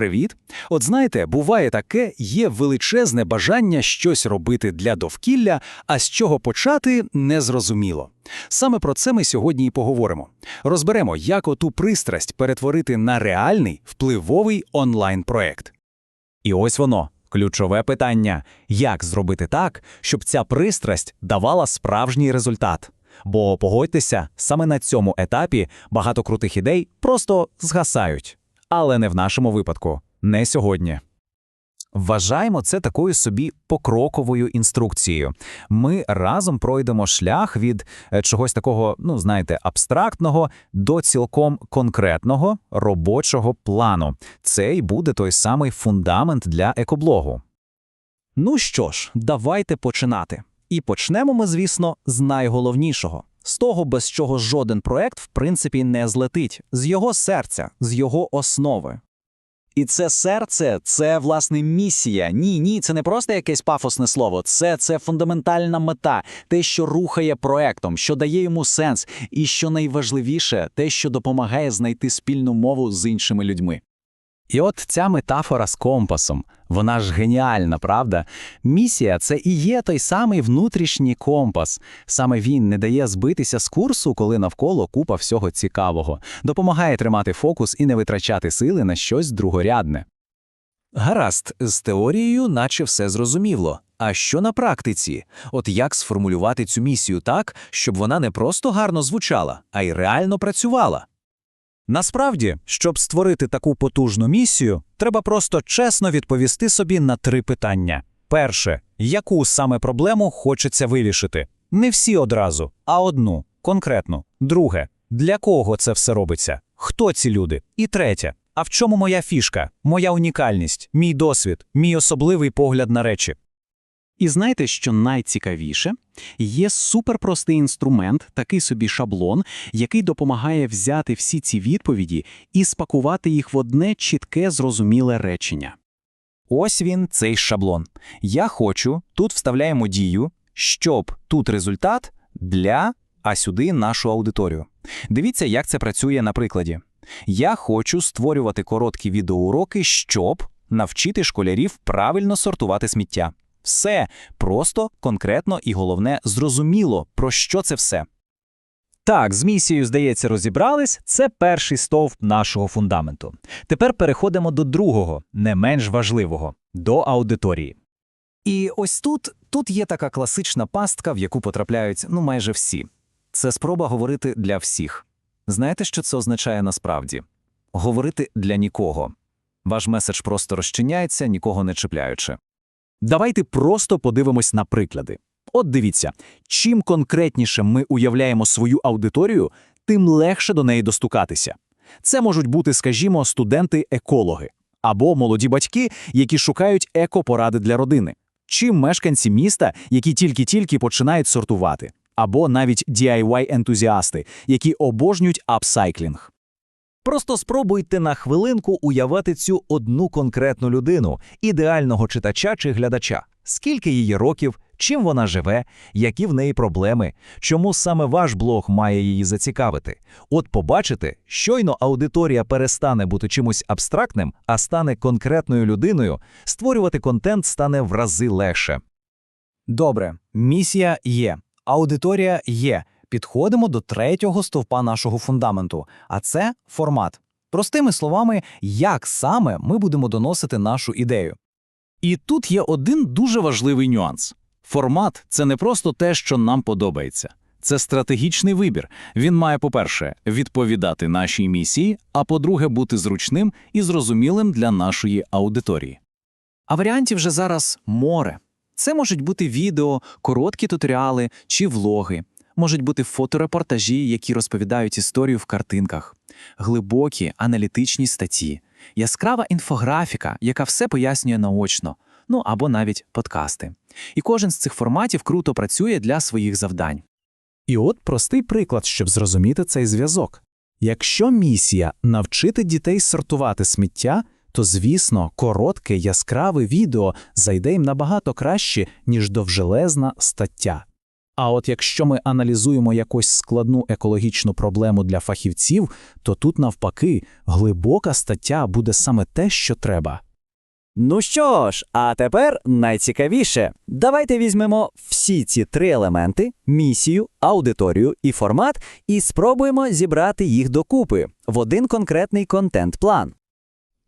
Привіт! От знаєте, буває таке, є величезне бажання щось робити для довкілля, а з чого почати незрозуміло. Саме про це ми сьогодні і поговоримо. Розберемо, як оту пристрасть перетворити на реальний впливовий онлайн-проект. І ось воно, ключове питання: як зробити так, щоб ця пристрасть давала справжній результат? Бо погодьтеся, саме на цьому етапі багато крутих ідей просто згасають. Але не в нашому випадку, не сьогодні. Вважаємо це такою собі покроковою інструкцією. Ми разом пройдемо шлях від е, чогось такого, ну знаєте, абстрактного до цілком конкретного робочого плану. Це й буде той самий фундамент для екоблогу. Ну що ж, давайте починати. І почнемо ми, звісно, з найголовнішого. З того, без чого жоден проект, в принципі, не злетить, з його серця, з його основи. І це серце це власне місія. Ні, ні, це не просто якесь пафосне слово. Це це фундаментальна мета, те, що рухає проектом, що дає йому сенс, і що найважливіше, те, що допомагає знайти спільну мову з іншими людьми. І от ця метафора з компасом, вона ж геніальна, правда? Місія це і є той самий внутрішній компас. Саме він не дає збитися з курсу, коли навколо купа всього цікавого, допомагає тримати фокус і не витрачати сили на щось другорядне. Гаразд, з теорією, наче все зрозуміло. А що на практиці? От як сформулювати цю місію так, щоб вона не просто гарно звучала, а й реально працювала? Насправді, щоб створити таку потужну місію, треба просто чесно відповісти собі на три питання. Перше, яку саме проблему хочеться вирішити? Не всі одразу, а одну, конкретну. Друге, для кого це все робиться? Хто ці люди? І третє, а в чому моя фішка, моя унікальність, мій досвід, мій особливий погляд на речі? І знаєте, що найцікавіше? Є суперпростий інструмент, такий собі шаблон, який допомагає взяти всі ці відповіді і спакувати їх в одне чітке зрозуміле речення. Ось він, цей шаблон. Я хочу, тут вставляємо дію, щоб тут результат для, а сюди нашу аудиторію. Дивіться, як це працює на прикладі. Я хочу створювати короткі відеоуроки, щоб навчити школярів правильно сортувати сміття. Все просто, конкретно і головне, зрозуміло, про що це все. Так, з місією, здається, розібрались. Це перший стовп нашого фундаменту. Тепер переходимо до другого, не менш важливого до аудиторії. І ось тут, тут є така класична пастка, в яку потрапляють ну майже всі. Це спроба говорити для всіх. Знаєте, що це означає насправді? Говорити для нікого. Ваш меседж просто розчиняється, нікого не чіпляючи. Давайте просто подивимось на приклади. От дивіться, чим конкретніше ми уявляємо свою аудиторію, тим легше до неї достукатися. Це можуть бути, скажімо, студенти-екологи або молоді батьки, які шукають екопоради для родини, чи мешканці міста, які тільки-тільки починають сортувати, або навіть DIY-ентузіасти, які обожнюють апсайклінг. Просто спробуйте на хвилинку уявити цю одну конкретну людину, ідеального читача чи глядача, скільки її років, чим вона живе, які в неї проблеми, чому саме ваш блог має її зацікавити. От побачите, щойно аудиторія перестане бути чимось абстрактним, а стане конкретною людиною, створювати контент стане в рази легше. Добре, місія є, аудиторія є. Підходимо до третього стовпа нашого фундаменту, а це формат. Простими словами, як саме ми будемо доносити нашу ідею. І тут є один дуже важливий нюанс. Формат це не просто те, що нам подобається. Це стратегічний вибір. Він має, по-перше, відповідати нашій місії, а по-друге, бути зручним і зрозумілим для нашої аудиторії. А варіантів вже зараз море. Це можуть бути відео, короткі туторіали чи влоги. Можуть бути фоторепортажі, які розповідають історію в картинках, глибокі аналітичні статті, яскрава інфографіка, яка все пояснює наочно, ну або навіть подкасти. І кожен з цих форматів круто працює для своїх завдань. І от простий приклад, щоб зрозуміти цей зв'язок. Якщо місія навчити дітей сортувати сміття, то, звісно, коротке яскраве відео зайде їм набагато краще, ніж довжелезна стаття. А от якщо ми аналізуємо якусь складну екологічну проблему для фахівців, то тут навпаки глибока стаття буде саме те, що треба. Ну що ж, а тепер найцікавіше. Давайте візьмемо всі ці три елементи: місію, аудиторію і формат, і спробуємо зібрати їх докупи в один конкретний контент-план.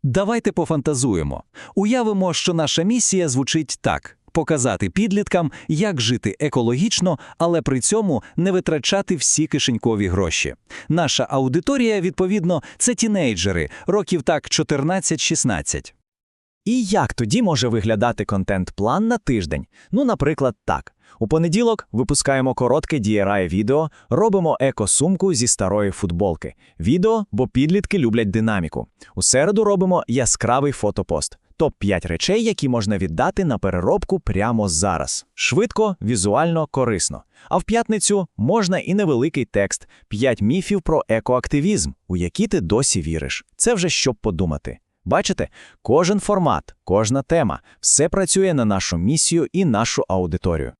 Давайте пофантазуємо. Уявимо, що наша місія звучить так: показати підліткам, як жити екологічно, але при цьому не витрачати всі кишенькові гроші. Наша аудиторія, відповідно, це тінейджери, років так 14-16. І як тоді може виглядати контент-план на тиждень? Ну, наприклад, так. У понеділок випускаємо коротке DRI відео, робимо еко-сумку зі старої футболки. Відео, бо підлітки люблять динаміку. У середу робимо яскравий фотопост. Топ-5 речей, які можна віддати на переробку прямо зараз. Швидко, візуально, корисно. А в п'ятницю можна і невеликий текст 5 міфів про екоактивізм, у які ти досі віриш. Це вже щоб подумати. Бачите, кожен формат, кожна тема все працює на нашу місію і нашу аудиторію.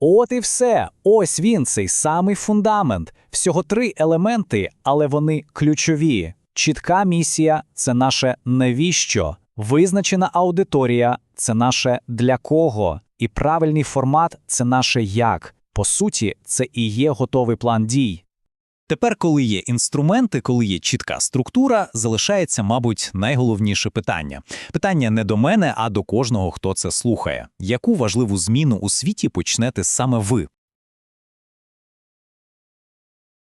От і все. Ось він, цей самий фундамент. Всього три елементи, але вони ключові. Чітка місія це наше навіщо, визначена аудиторія це наше для кого, і правильний формат це наше як. По суті, це і є готовий план дій. Тепер, коли є інструменти, коли є чітка структура, залишається, мабуть, найголовніше питання. Питання не до мене, а до кожного, хто це слухає. Яку важливу зміну у світі почнете саме ви?